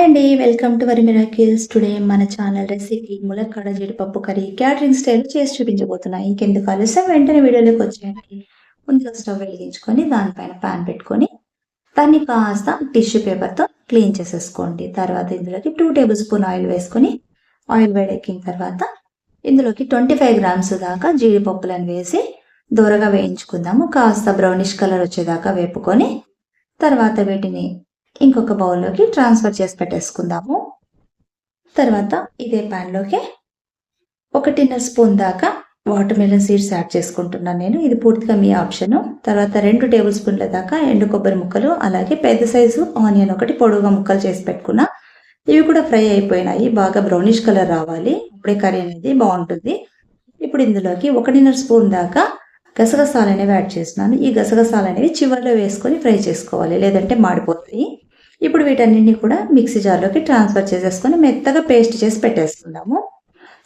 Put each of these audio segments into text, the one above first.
అండి welcome to Vari miracles today మన channel recipe ములక్కాడ జీడిపప్పు కర్రీ క్యాటరింగ్ స్టైల్ చేసి చూపించబోతున్నాయి. ఇంకెందుకు ఆలస్యం? వెంటనే వీడియోలోకి వచ్చేయండి. ముందుగా స్టవ్ వెలిగించుకొని దానిపైన ప్యాన్ పెట్టుకొని దాన్ని కాస్త టిష్యూ పేపర్తో క్లీన్ చేసేసుకోండి. తర్వాత ఇందులోకి టూ టేబుల్ స్పూన్ ఆయిల్ వేసుకొని ఆయిల్ వేడెక్కిన తర్వాత ఇందులోకి ట్వంటీ ఫైవ్ గ్రామ్స్ దాకా జీడిపప్పులను వేసి దూరగా వేయించుకుందాము. కాస్త బ్రౌనిష్ కలర్ వచ్చేదాకా వేపుకొని తర్వాత వీటిని ఇంకొక బౌల్లోకి ట్రాన్స్ఫర్ చేసి పెట్టేసుకుందాము. తర్వాత ఇదే ప్యాన్లోకి ఒకటిన్నర స్పూన్ దాకా వాటర్ మిలన్ సీడ్స్ యాడ్ చేసుకుంటున్నాను నేను. ఇది పూర్తిగా మీ ఆప్షన్. తర్వాత రెండు టేబుల్ స్పూన్ల దాకా ఎండు కొబ్బరి ముక్కలు అలాగే పెద్ద సైజు ఆనియన్ ఒకటి పొడుగుగా ముక్కలు చేసి పెట్టుకున్నా. ఇవి కూడా ఫ్రై అయిపోయినాయి. బాగా బ్రౌనిష్ కలర్ రావాలి. ఇప్పుడే కర్రీ అనేది బాగుంటుంది. ఇప్పుడు ఇందులోకి ఒకటిన్నర స్పూన్ దాకా గసగసాలు అనేవి యాడ్ చేస్తున్నాను. ఈ గసగసాలు అనేవి చివరిలో వేసుకొని ఫ్రై చేసుకోవాలి లేదంటే మాడిపోతాయి. ఇప్పుడు వీటన్నింటినీ కూడా మిక్సీ జార్లోకి ట్రాన్స్ఫర్ చేసేసుకొని మెత్తగా పేస్ట్ చేసి పెట్టేసుకుందాము.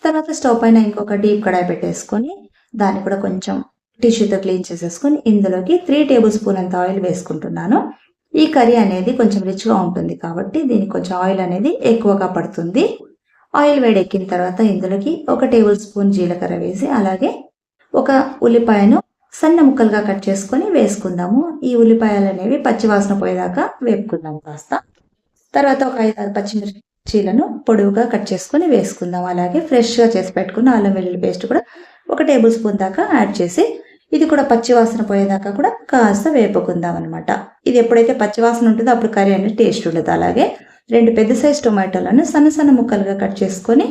తర్వాత స్టవ్ పైన ఇంకొక డీప్ కడాయి పెట్టేసుకొని దాన్ని కూడా కొంచెం టిష్యూతో క్లీన్ చేసేసుకొని ఇందులోకి త్రీ టేబుల్ స్పూన్ అంత ఆయిల్ వేసుకుంటున్నాను. ఈ కర్రీ అనేది కొంచెం రిచ్గా ఉంటుంది కాబట్టి దీనికి కొంచెం ఆయిల్ అనేది ఎక్కువగా పడుతుంది. ఆయిల్ వేడెక్కిన తర్వాత ఇందులోకి ఒక టేబుల్ స్పూన్ జీలకర్ర వేసి అలాగే ఒక ఉల్లిపాయను సన్న ముక్కలుగా కట్ చేసుకొని వేసుకుందాము. ఈ ఉల్లిపాయలు అనేవి పచ్చివాసన పోయేదాకా వేపుకుందాం కాస్త. తర్వాత ఒక ఐదు ఆరు పచ్చిమిర్చీలను పొడవుగా కట్ చేసుకొని వేసుకుందాం అలాగే ఫ్రెష్గా చేసి పెట్టుకున్న అల్లం వెల్లుల్లి పేస్ట్ కూడా ఒక టేబుల్ స్పూన్ దాకా యాడ్ చేసి ఇది కూడా పచ్చివాసన పోయేదాకా కూడా కాస్త వేపుకుందాం అనమాట ఇది ఎప్పుడైతే పచ్చివాసన ఉంటుందో అప్పుడు కర్రీ అనేది టేస్ట్ ఉండదు. అలాగే రెండు పెద్ద సైజ్ టొమాటోలను సన్న సన్న ముక్కలుగా కట్ చేసుకొని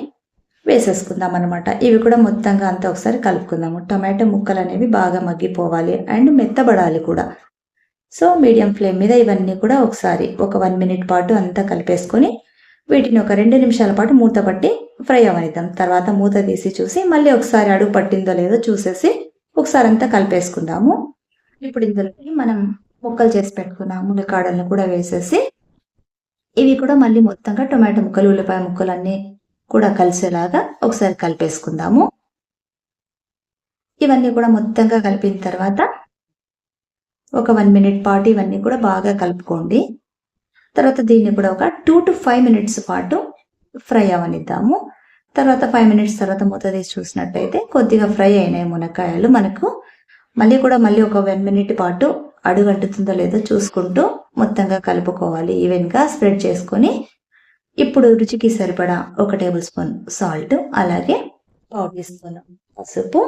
వేసేసుకుందాం అనమాట ఇవి కూడా మొత్తంగా అంతా ఒకసారి కలుపుకుందాము. టమాటో ముక్కలు అనేవి బాగా మగ్గిపోవాలి అండ్ మెత్తబడాలి కూడా. సో మీడియం ఫ్లేమ్ మీద ఇవన్నీ కూడా ఒకసారి ఒక వన్ మినిట్ పాటు అంతా కలిపేసుకొని వీటిని ఒక రెండు నిమిషాల పాటు మూత పట్టి ఫ్రై అవనిద్దాం. తర్వాత మూత తీసి చూసి మళ్ళీ ఒకసారి అడుగు పట్టిందో లేదో చూసేసి ఒకసారి అంతా కలిపేసుకుందాము. ఇప్పుడు ఇందులోకి మనం ముక్కలు చేసి పెట్టుకున్నాము. ములకాడలను కూడా వేసేసి ఇవి కూడా మళ్ళీ మొత్తంగా టొమాటో ముక్కలు ఉల్లిపాయ ముక్కలు అన్నీ కూడా కలిసేలాగా ఒకసారి కలిపేసుకుందాము. ఇవన్నీ కూడా మొత్తంగా కలిపిన తర్వాత ఒక వన్ మినిట్ పాటు ఇవన్నీ కూడా బాగా కలుపుకోండి. తర్వాత దీన్ని కూడా ఒక టూ టు ఫైవ్ మినిట్స్ పాటు ఫ్రై అవనిద్దాము. తర్వాత ఫైవ్ మినిట్స్ తర్వాత మూత తీసి చూసినట్టయితే కొద్దిగా ఫ్రై అయినాయి మునక్కాయలు మనకు. మళ్ళీ కూడా మళ్ళీ ఒక వన్ మినిట్ పాటు అడుగంటుతుందో లేదో చూసుకుంటూ మొత్తంగా కలుపుకోవాలి. ఈవెన్గా స్ప్రెడ్ చేసుకొని ఇప్పుడు రుచికి సరిపడా ఒక టేబుల్ స్పూన్ సాల్ట్ అలాగే పావు టీ స్పూన్ పసుపు.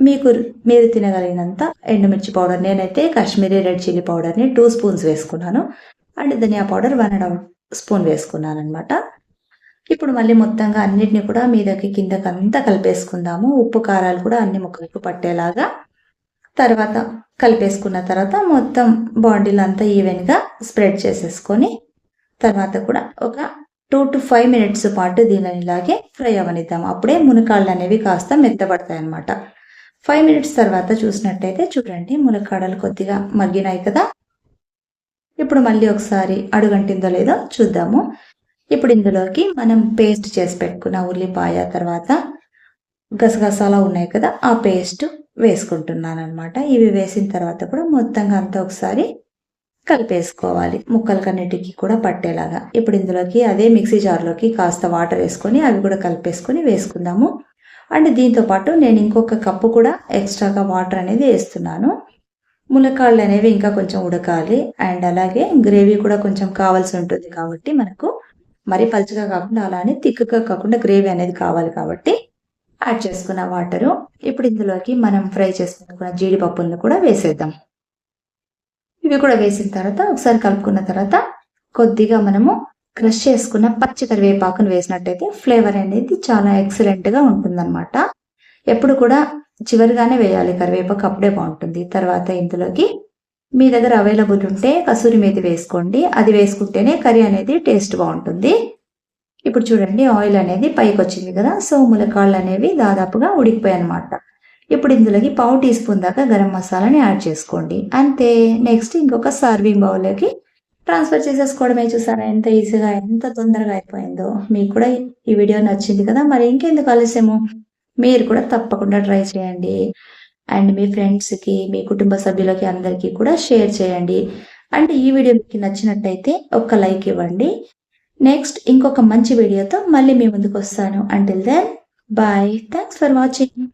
మీకు మీరు తినగలిగినంత ఎండుమిర్చి పౌడర్ నేనైతే కాశ్మీరీ రెడ్ చిల్లీ పౌడర్ని టూ స్పూన్స్ వేసుకున్నాను. And dhania powder one and spoon వేసుకున్నాను అనమాట ఇప్పుడు మళ్ళీ మొత్తంగా అన్నిటిని కూడా మీదకి కిందకి అంతా కలిపేసుకుందాము. ఉప్పు కారాలు కూడా అన్ని ముక్కలకు పట్టేలాగా. తర్వాత కలిపేసుకున్న తర్వాత మొత్తం బాండీలు అంతా ఈవెన్గా స్ప్రెడ్ చేసేసుకొని తర్వాత కూడా ఒక టూ టు ఫైవ్ మినిట్స్ పాటు దీనిని ఇలాగే ఫ్రై అవనిద్దాం. అప్పుడే మునకాళ్ళు అనేవి కాస్త మెత్తబడతాయి అన్నమాట ఫైవ్ మినిట్స్ తర్వాత చూసినట్టయితే చూడండి మునక్కాడలు కొద్దిగా మగ్గినాయి కదా. ఇప్పుడు మళ్ళీ ఒకసారి అడుగంటిందో లేదో చూద్దాము. ఇప్పుడు ఇందులోకి మనం పేస్ట్ చేసి పెట్టుకున్న ఉల్లిపాయ తర్వాత గసగసాలా ఉన్నాయి కదా ఆ పేస్ట్ వేసుకుంటున్నాను అనమాట ఇవి వేసిన తర్వాత కూడా మొత్తంగా అంతా ఒకసారి కలిపేసుకోవాలి. ముక్కలకన్నిటికి కూడా పట్టేలాగా. ఇప్పుడు ఇందులోకి అదే మిక్సీ జార్లోకి కాస్త వాటర్ వేసుకొని అవి కూడా కలిపేసుకొని వేసుకుందాము. అండ్ దీంతో పాటు నేను ఇంకొక కప్పు కూడా ఎక్స్ట్రాగా వాటర్ అనేది వేస్తున్నాను. ములక్కాళ్ళు అనేవి ఇంకా కొంచెం ఉడకాలి. అండ్ అలాగే గ్రేవీ కూడా కొంచెం కావాల్సి ఉంటుంది కాబట్టి మనకు. మరీ పలుచగా కాకుండా అలానే తిక్కుగా కాకుండా గ్రేవీ అనేది కావాలి కాబట్టి యాడ్ చేసుకున్న వాటరు. ఇప్పుడు ఇందులోకి మనం ఫ్రై చేసుకున్న జీడిపప్పులను కూడా వేసేద్దాం. ఇవి కూడా వేసిన తర్వాత ఒకసారి కలుపుకున్న తర్వాత కొద్దిగా మనము క్రష్ చేసుకున్న పచ్చి కరివేపాకును వేసినట్టయితే ఫ్లేవర్ అనేది చాలా ఎక్సలెంట్గా ఉంటుందన్నమాట. ఎప్పుడు కూడా చివరిగానే వేయాలి. కరివేపాకు అప్పుడే బాగుంటుంది. తర్వాత ఇందులోకి మీ దగ్గర అవైలబుల్ ఉంటే కసూరి మేతి వేసుకోండి. అది వేసుకుంటేనే కర్రీ అనేది టేస్ట్ బాగుంటుంది. ఇప్పుడు చూడండి ఆయిల్ అనేది పైకి వచ్చింది కదా సో ములకాళ్ళు అనేవి దాదాపుగా ఉడికిపోయాయి అనమాట ఇప్పుడు ఇందులోకి పావు టీ స్పూన్ దాకా గరం మసాలాని యాడ్ చేసుకోండి. అంతే. నెక్స్ట్ ఇంకొక సర్వింగ్ బౌల్లోకి ట్రాన్స్ఫర్ చేసేసుకోవడమే. చూసారా ఎంత ఈజీగా ఎంత తొందరగా అయిపోయిందో. మీకు కూడా ఈ వీడియో నచ్చింది కదా. మరి ఇంకెందుకు ఆలస్యము? మీరు కూడా తప్పకుండా ట్రై చేయండి. అండ్ మీ ఫ్రెండ్స్కి మీ కుటుంబ సభ్యులకి అందరికీ కూడా షేర్ చేయండి. అండ్ ఈ వీడియో మీకు నచ్చినట్టయితే ఒక్క లైక్ ఇవ్వండి. నెక్స్ట్ ఇంకొక మంచి వీడియోతో మళ్ళీ మీ ముందుకు వస్తాను. Until then bye thanks for watching